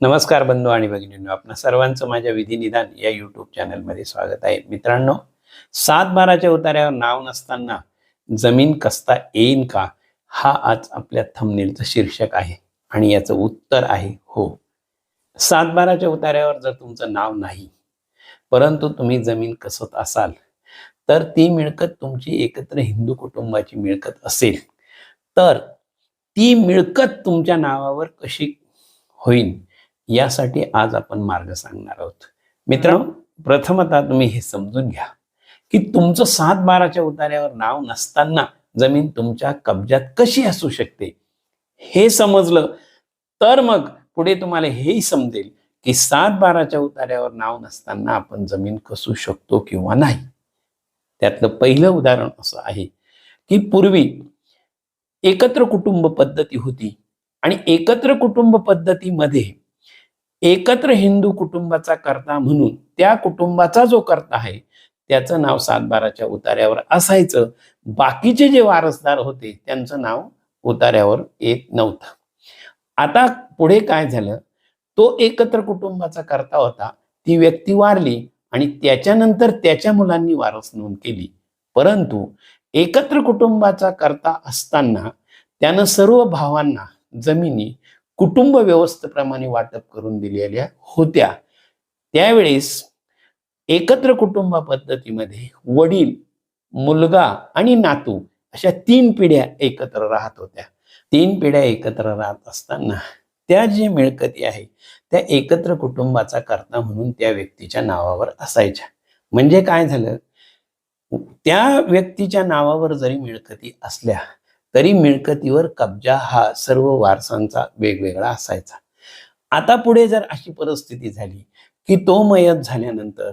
नमस्कार बंधू आणि भगिनींनो आपणा सर्वांचं माझ्या विधिनिदान या यूट्यूब चॅनलमध्ये स्वागत आहे. मित्रांनो सात बाराच्या उतार्यावर नाव नसताना जमीन कसता येईन का? हा आज आपल्या थंबनेलचं शीर्षक आहे आणि याचं उत्तर आहे हो. सात बाराच्या उतार्यावर जर तुमचं नाव नाही परंतु तुम्ही जमीन कसत असाल तर ती मिळकत तुमची एकत्र हिंदू कुटुंबाची मिळकत असेल तर ती मिळकत तुमच्या नावावर कशी होईल यासाठी आज आपण मार्ग सांगणार आहोत. मित्रांनो प्रथमतः तुम्ही हे समजून घ्या की तुमचं सात बाराच्या उतार्यावर नाव नसताना जमीन तुमच्या कब्जात कशी असू शकते? हे समजलं तर मग पुढे तुम्हाला हेही समजेल की सात बाराच्या उतार्यावर नाव नसताना आपण जमीन कसू शकतो किंवा नाही. त्यातलं पहिलं उदाहरण असं आहे की पूर्वी एकत्र कुटुंब पद्धती होती आणि एकत्र कुटुंब पद्धतीमध्ये एकत्र हिंदू कुटुंबाचा करता म्हणून त्या कुटुंबाचा जो करता आहे त्याचं नाव सातबाराच्या उतार्यावर असायचं. बाकीचे जे वारसदार होते त्यांचं नाव उतार्यावर येत नव्हतं. आता पुढे काय झालं? तो एकत्र कुटुंबाचा करता होता ती व्यक्ती वारली आणि त्याच्यानंतर त्याच्या मुलांनी वारस नोंद केली. परंतु एकत्र कुटुंबाचा करता असताना त्यानं सर्व भावांना जमिनी कुटुंब व्यवस्थेप्रमाणे वाटप करून दिलेल्या होत्या. त्यावेळेस एकत्र कुटुंब पद्धतीमध्ये वडील मुलगा आणि नातू अशा तीन पिढ्या एकत्र राहत होत्या. तीन पिढ्या एकत्र राहत असताना त्या जे मिळकती आहे त्या एकत्र कुटुंबाचा करता म्हणून त्या व्यक्तीच्या नावावर असायच्या. म्हणजे काय झालं? त्या व्यक्तीच्या नावावर जरी मिळकती असल्या तरी मिळकतीवर कब्जा हा सर्व वारसांचा वेगवेगळा असायचा. आता पुढे जर अशी परिस्थिती झाली की तो मयत झाल्यानंतर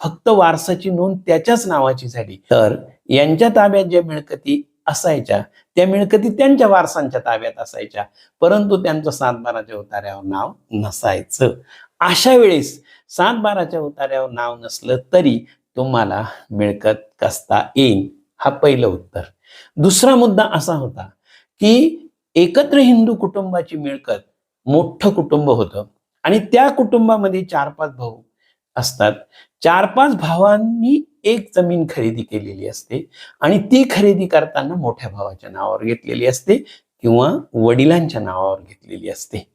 फक्त वारसाची नोंद त्याच्याच नावाची झाली तर यांच्या ताब्यात ज्या मिळकती असायच्या त्या मिळकती त्यांच्या वारसांच्या ताब्यात असायच्या परंतु त्यांचं सातबाराच्या उतार्यावर नाव नसायचं. अशा वेळेस सातबाराच्या उतार्यावर नाव नसलं तरी तुम्हाला मिळकत कसता येईल हा पहिलं उत्तर. दुसरा मुद्दा असा होता की एकत्र हिंदू कुटुंबाची मिळकत मोठं कुटुंब होतं आणि त्या कुटुंबामध्ये चार पाच भाऊ असतात. चार पाच भावांनी एक जमीन खरेदी केलेली असते आणि ती खरेदी करताना मोठ्या भावाच्या नावावर घेतलेली असते किंवा वडिलांच्या नावावर घेतलेली असते.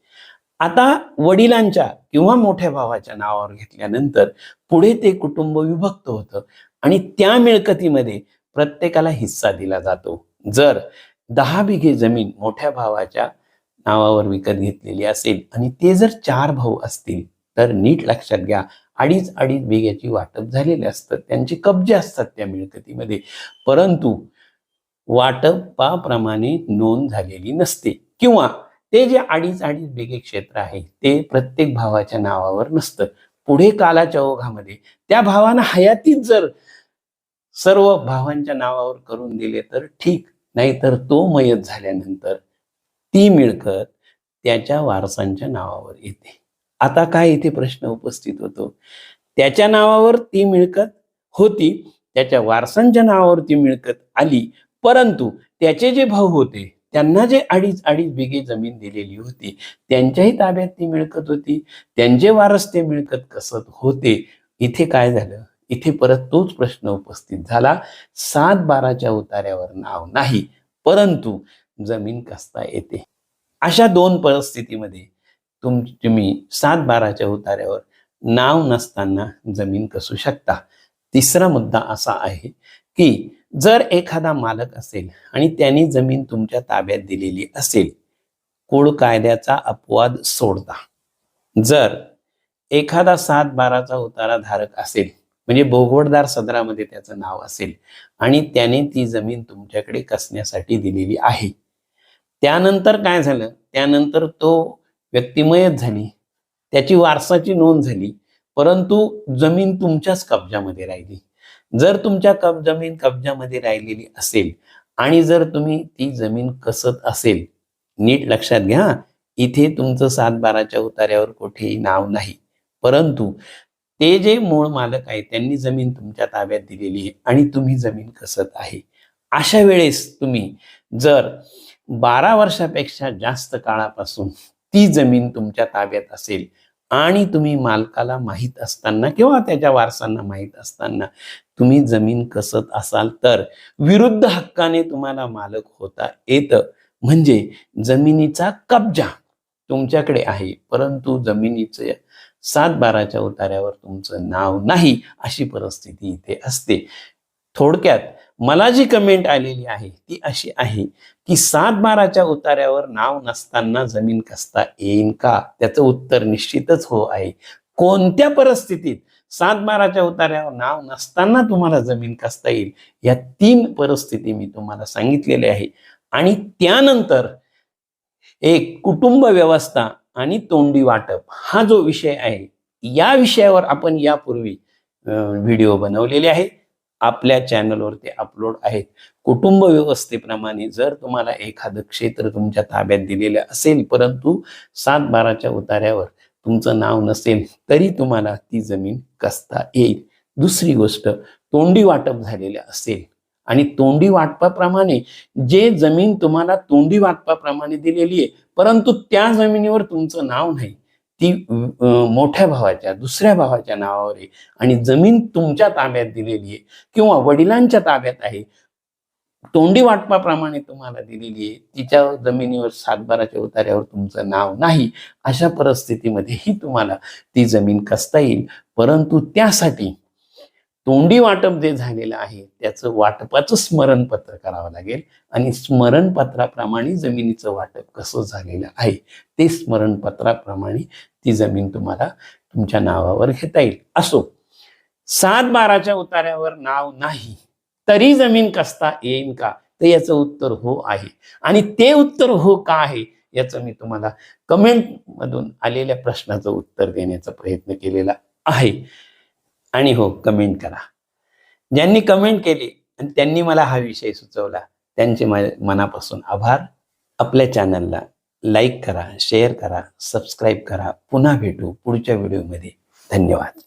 आता वडिलांच्या किंवा मोठ्या भावाच्या नावावर घेतल्यानंतर पुढे ते कुटुंब विभक्त होतं आणि त्या मिळकतीमध्ये प्रत्येकाला हिस्सा दिला जातो. जर दहा बिघे जमीन मोठ्या भावाच्या नावावर विकत घेतलेली असेल आणि ते जर चार भाऊ असतील तर नीट लक्षात घ्या अडीच अडीच बिघ्याची वाटप झालेले असतात. त्यांचे कब्जे असतात त्या मिळकतीमध्ये. परंतु वाटपाप्रमाणे नोंद झालेली नसते. किंवा ते जे अडीच अडीच बिघे क्षेत्र आहे ते प्रत्येक भावाच्या नावावर नसतं. पुढे कालाच्या ओघामध्ये त्या भावानं हयातीत जर सर्व भावांच्या नावावर करून दिले तर ठीक. नाहीतर तो मयत झाल्यानंतर ती मिळकत त्याच्या वारसांच्या नावावर येते. आता काय इथे प्रश्न उपस्थित होतो? त्याच्या नावावर ती मिळकत होती त्याच्या वारसांच्या नावावर ती मिळकत आली परंतु त्याचे जे भाऊ होते त्यांना जे अडीच अडीच बिघे जमीन दिलेली होती त्यांच्याही ताब्यात ती मिळकत होती त्यांचे वारस ते मिळकत कसत होते? इथे काय झालं? इथे परत तोच प्रश्न उपस्थित झाला सात बाराच्या उतार्यावर नाव नाही परंतु जमीन कसता येते? अशा दोन परिस्थितीमध्ये तुम तुम्ही सात बाराच्या उतार्यावर नाव नसताना जमीन कसू शकता. तिसरा मुद्दा असा आहे की जर एखादा मालक असेल आणि त्यांनी जमीन तुमच्या ताब्यात दिलेली असेल कुळ कायद्याचा अपवाद सोडता. जर एखादा सात बाराचा उतारा धारक असेल म्हणजे भोगवडदार सदरामध्ये त्याचं नाव असेल. आणि त्याने ती जमीन तुमच्याकडे कसण्यासाठी दिलेली आहे. त्यानंतर काय झालं? त्यानंतर तो व्यक्तिमयच झाली. त्याची वारसाची नोंद झाली. परंतु जमीन तुमच्याच कब्जामध्ये राहिली. जर तुमच्या कब जमीन कब्जामध्ये राहिलेली असेल आणि जर तुम्ही ती जमीन कसत असेल नीट लक्षात घ्या इथे तुमचं सात बाराच्या उतार्यावर कुठेही नाव नाही. परंतु ते जे मूळ मालक आहे त्यांनी जमीन तुमच्या ताब्यात दिलेली आहे आणि तुम्ही जमीन कसत आहे. अशा वेळेस तुम्ही जर बारा वर्षापेक्षा जास्त काळापासून ती जमीन तुमच्या ताब्यात असेल आणि तुम्ही मालकाला माहीत असताना किंवा त्याच्या वारसांना माहीत असताना तुम्ही जमीन कसत असाल तर विरुद्ध हक्काने तुम्हाला मालक होता येतं. म्हणजे जमिनीचा कब्जा तुमच्याकडे आहे परंतु जमिनीचं सात बाराच्या उतार्यावर तुमचं नाव नाही अशी परिस्थिती इथे असते. थोडक्यात मला जी कमेंट आलेली आहे ती अशी आहे की सात बाराच्या उतार्यावर नाव नसताना जमीन कसता येईन का? त्याचं उत्तर निश्चितच हो आहे. कोणत्या परिस्थितीत सात बाराच्या उतार्यावर नाव नसताना तुम्हाला जमीन कसता येईल? या तीन परिस्थिती मी तुम्हाला सांगितलेले आहे. आणि त्यानंतर एक कुटुंब व्यवस्था आणि तोंडी वाटप हा जो विषय आहे या विषयावर आपण यापूर्वी व्हिडिओ बनवलेले आहे आपल्या चॅनलवर ते अपलोड आहेत. कुटुंब व्यवस्थेप्रमाणे जर तुम्हाला एखादं क्षेत्र तुमच्या ताब्यात दिलेलं असेल परंतु सात बाराच्या उतार्यावर तुमचं नाव नसेल तरी तुम्हाला ती जमीन कसता येईल? दुसरी गोष्ट तोंडी वाटप झालेलं असेल आणि तोंडी वाटपाप्रमाणे जे जमीन तुम्हाला तोंडी वाटपाप्रमाणे दिलेली आहे परंतु त्या जमिनीवर तुमचं नाव नाही ती मोठ्या भावाच्या दुसऱ्या भावाच्या नावावर आहे. आणि जमीन तुमच्या ताब्यात दिलेली आहे किंवा वडिलांच्या ताब्यात आहे तोंडी वाटपाप्रमाणे तुम्हाला दिलेली आहे तिच्या जमिनीवर सातबाराच्या उतार्यावर तुमचं नाव नाही अशा परिस्थितीमध्येही तुम्हाला ती जमीन कसता येईल. परंतु त्यासाठी तोंडी वाटप जे झालेलं आहे त्याचं वाटपाचं स्मरणपत्र करावं लागेल. आणि स्मरणपत्राप्रमाणे जमिनीचं वाटप कसं झालेलं आहे ते स्मरणपत्राप्रमाणे ती जमीन तुम्हाला तुमच्या नावावर घेता येईल. असो सात बाराच्या उतार्यावर नाव नाही तरी जमीन कसता येईन का? तर याचं उत्तर हो आहे. आणि ते उत्तर हो का आहे याचं मी तुम्हाला कमेंट मधून आलेल्या प्रश्नाचं उत्तर देण्याचा प्रयत्न केलेला आहे. आणि हो कमेंट करा. ज्यांनी कमेंट केली आणि त्यांनी मला हा विषय सुचवला त्यांचे मनापासून आभार. आपल्या चॅनलला लाईक करा शेअर करा सबस्क्राईब करा. पुन्हा भेटू पुढच्या व्हिडिओमध्ये धन्यवाद.